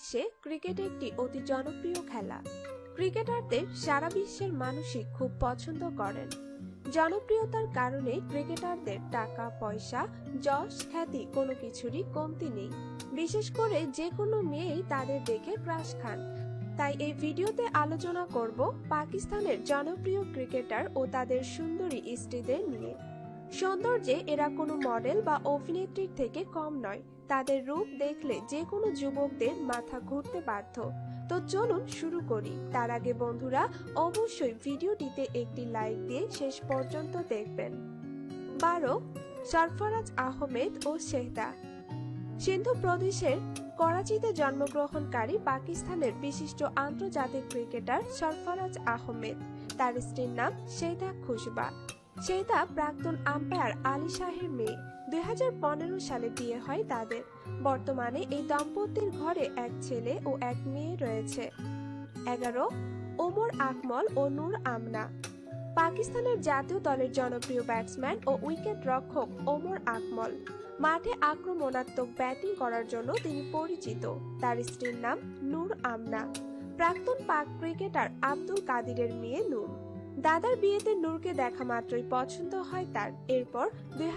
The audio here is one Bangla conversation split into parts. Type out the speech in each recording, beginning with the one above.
বিশ্বে ক্রিকেট একটি অতি জনপ্রিয় খেলা। ক্রিকেটারদের সারা বিশ্বের মানুষই খুব পছন্দ করেন। জনপ্রিয়তার কারণে ক্রিকেটারদের টাকা, পয়সা, যশ, খ্যাতি কোনো কিছুরই কমতি নেই। বিশেষ করে যে কোনো মেয়েই তাদের দেখে ক্রাশ খান। তাই এই ভিডিওতে আলোচনা করব পাকিস্তানের জনপ্রিয় ক্রিকেটার ও তাদের সুন্দরী স্ত্রীদের নিয়ে। সৌন্দর্যে এরা কোনো মডেল বা অভিনেত্রীর থেকে কম নয়। তাদের রূপ দেখলে যে কোনো যুবকদের মাথা ঘুরতে বাধ্য। তো চলুন শুরু করি। তার আগে বন্ধুরা, অবশ্যই ভিডিওটিতে একটি লাইক দিয়ে শেষ পর্যন্ত দেখবেন। বারো, সরফরাজ আহমেদ ও শেহদা সিন্ধু প্রদেশের করাচিতে জন্মগ্রহণকারী পাকিস্তানের বিশিষ্ট আন্তর্জাতিক ক্রিকেটার সরফরাজ আহমেদ। তার স্ত্রীর নাম শেহদা খুশবা। শেহদা প্রাক্তন আম্পায়ার আলী শাহের মেয়ে। দু হাজার পনেরো সালে বিয়ে হয় তাদের। বর্তমানে এই দম্পতির ঘরে এক ছেলে ও এক মেয়ে রয়েছে। এগারো, ওমর আকমল ও নূর আমনা। পাকিস্তানের জাতীয় দলের জনপ্রিয় ব্যাটসম্যান ও উইকেট রক্ষক ওমর আকমল। মাঠে আক্রমণাত্মক ব্যাটিং করার জন্য তিনি পরিচিত। তার স্ত্রীর নাম নূর আমনা। প্রাক্তন পাক ক্রিকেটার আব্দুল কাদিরের মেয়ে নূর। দাদার বিয়েতে নূরকে দেখা মাত্রই পছন্দ হয় তার। এরপর দুই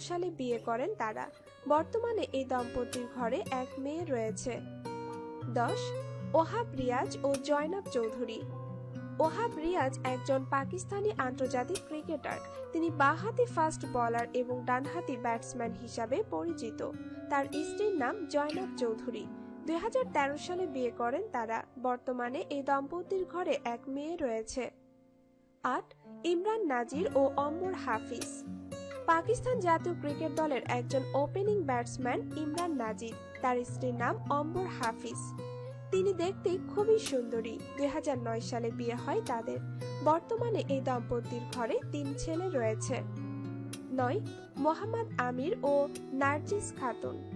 সালে বিয়ে করেন তারা। বর্তমানে এই দম্পতির ঘরে এক মেয়ে রয়েছে। দশ, ওহাব রিয়াজ ও জয়নাব চৌধুরী। ওহাব রিয়াজ একজন পাকিস্তানি আন্তর্জাতিক ক্রিকেটার। তিনি বাঁহাতি ফাস্ট বলার এবং ডানহাতি ব্যাটসম্যান হিসাবে পরিচিত। তার স্ত্রীর নাম জয়নাব চৌধুরী। দুই হাজার তেরো সালে বিয়ে করেন তারা। বর্তমানে এই দম্পতির ঘরে এক মেয়ে রয়েছে। আট, ইমরান নাজির ও অম্বর হাফিজ। পাকিস্তান জাতীয় ক্রিকেট দলের একজন ওপেনিং ব্যাটসম্যান ইমরান নাজির। তার স্ত্রীর নাম অম্বর হাফিজ। তিনি দেখতে খুবই সুন্দরী। দু হাজার নয় সালে বিয়ে হয় তাদের। বর্তমানে এই দম্পতির ঘরে তিন ছেলে রয়েছে। নয়, মোহাম্মদ আমির ও নার্জিস খাতুন।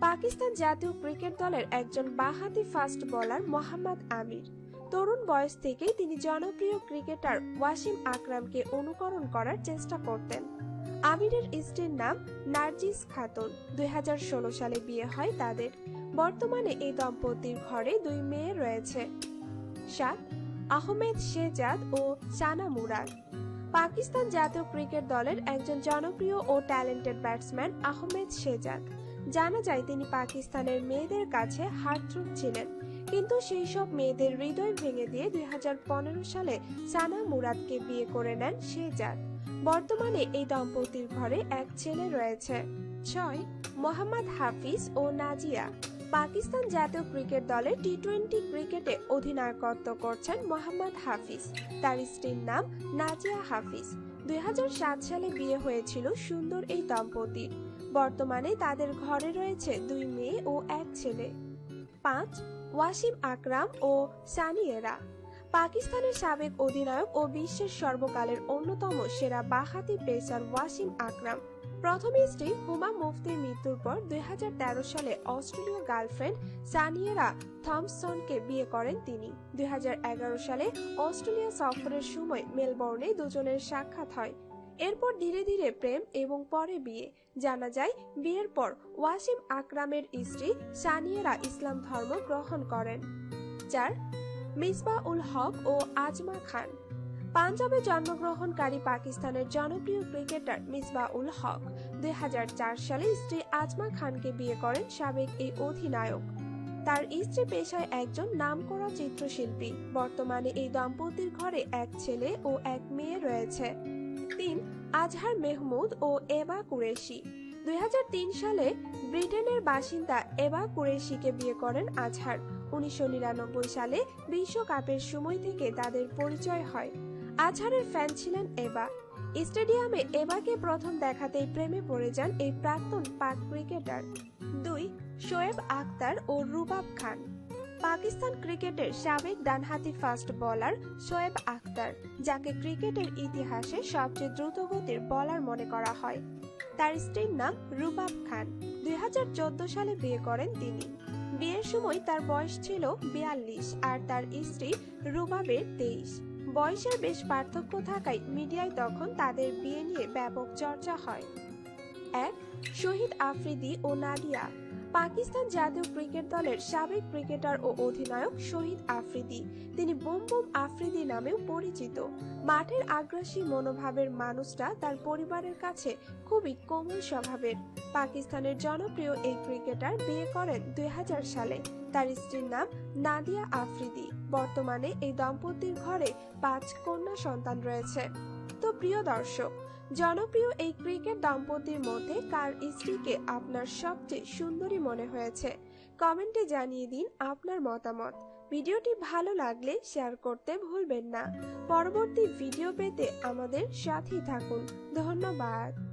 পাকিস্তান জাতীয় ক্রিকেট দলের একজন বাহাতি ফাস্ট বোলার মোহাম্মদ আমির। তরুণ বয়স থেকেই তিনি জনপ্রিয় ক্রিকেটার ওয়াসিম আকরামকে অনুকরণ করার চেষ্টা করতেন। আমিরের স্ত্রীর নাম নার্জিস খাতুন। দু হাজার ষোলো সালে বিয়ে হয় তাদের। বর্তমানে এই দম্পতির ঘরে দুই মেয়ে রয়েছে। সাত, আহমেদ শেজাদ ও সানা মুরাদ। পাকিস্তান জাতীয় ক্রিকেট দলের একজন জনপ্রিয় ও ট্যালেন্টেড ব্যাটসম্যান আহমেদ শেজাদ। জানা যায়, তিনি পাকিস্তানের মেয়েদের কাছে হার্টথ্রোব ছিলেন। কিন্তু সেই সব মেয়েদের হৃদয় ভেঙে দিয়ে দুই সালে সানা মুরাদকে বিয়ে করে নেন শেজাদ বর্তমানে এই দম্পতির ঘরে এক ছেলে রয়েছে, ছয়, মোহাম্মদ হাফিজ ও নাজিয়া। পাকিস্তান জাতীয় ক্রিকেট দলে টি টোয়েন্টি ক্রিকেটে অধিনায়কত্ব করছেন মোহাম্মদ হাফিজ। তার স্ত্রীর নাম নাজিয়া হাফিজ। দুই হাজার সাত সালে বিয়ে হয়েছিল সুন্দর এই দম্পতির। বর্তমানে তাদের ঘরে রয়েছে দুই মেয়ে ও এক ছেলে। পাঁচ, ওয়াসিম আকরাম ও সানিয়েরা। পাকিস্তানের সাবেক অধিনায়ক ও বিশ্বের সর্বকালের অন্যতম সেরা বাহাতি পেসার ওয়াসিম আকরাম। প্রথম স্ত্রী হুমা মুফতির মৃত্যুর পর দুই হাজার তেরো সালে অস্ট্রেলীয় গার্লফ্রেন্ড সানিয়েরা থমসনকে বিয়ে করেন তিনি। দুই হাজার এগারো সালে অস্ট্রেলিয়া সফরের সময় মেলবোর্নে দুজনের সাক্ষাৎ হয়। এরপর ধীরে ধীরে প্রেম এবং পরে বিয়ে। জানা যায়, বিয়ের পর ওয়াসিম আকরামের স্ত্রী সানিয়েরা ইসলাম ধর্ম গ্রহণ করেন চার মিসবা উল হক ও আজমা খান। পাঞ্জাবে জন্মগ্রহণকারী পাকিস্তানের জনপ্রিয় ক্রিকেটার মিসবা উল হক দুই হাজার চার সালে স্ত্রী আজমা খানকে বিয়ে করেন সাবেক এই অধিনায়ক। তার স্ত্রী পেশায় একজন নামকরা চিত্রশিল্পী। বর্তমানে এই দম্পতির ঘরে এক ছেলে ও এক মেয়ে রয়েছে। তিন আজহার মেহমুদ ও এবা কুরেশি। দুই হাজার তিন সালে ব্রিটেনের বাসিন্দা এবা কুরেশিকে বিয়ে করেন আজহার। উনিশশো নিরানব্বই সালে বিশ্বকাপের সময় থেকে তাদের পরিচয় হয়। আজহারের ফ্যান ছিলেন এবা। স্টেডিয়ামে এবাকে প্রথম দেখাতেই প্রেমে পড়ে যান এই প্রাক্তন পাক ক্রিকেটার। দুই, শোয়েব আক্তার ও রুবাব খান। পাকিস্তান ক্রিকেটের সাবেক ডানহাতি ফাস্ট বোলার শোয়েব আখতার, যাকে ক্রিকেটের ইতিহাসে সবচেয়ে দ্রুতগতির বোলার মনে করা হয়। তার স্ত্রীর নাম রুবাব খান। দু হাজার চোদ্দ সালে বিয়ে করেন তিনি। বিয়ের সময় তার বয়স ছিল বিয়াল্লিশ আর তার স্ত্রী রুবাবের তেইশ। বয়সের বেশ পার্থক্য থাকায় মিডিয়ায় তখন তাদের বিয়ে নিয়ে ব্যাপক চর্চা হয়। এক, শহীদ আফ্রিদি ও নাদিয়া। পাকিস্তান জাতীয় ক্রিকেট দলের সাবেক ক্রিকেটার ও অধিনায়ক শহীদ আফ্রিদি। তিনি বুম বুম আফ্রিদি নামেও পরিচিত। মাঠের আগ্রাসী মনোভাবের মানুষটা তার পরিবারের কাছে খুবই কোমল স্বভাবের। পাকিস্তানের জনপ্রিয় এই ক্রিকেটার বিয়ে করেন দুই হাজার সালে। তার স্ত্রীর নাম নাদিয়া আফ্রিদি। বর্তমানে এই দম্পতির ঘরে পাঁচ কন্যা সন্তান রয়েছে। তো প্রিয় দর্শক জনপ্রিয় এই ক্রিকেট দম্পতির মধ্যে কার স্ত্রীকে আপনার সবচেয়ে সুন্দরী মনে হয়েছে? কমেন্টে জানিয়ে দিন আপনার মতামত। ভিডিওটি ভালো লাগলে শেয়ার করতে ভুলবেন না। পরবর্তী ভিডিও পেতে আমাদের সাথেই থাকুন। ধন্যবাদ।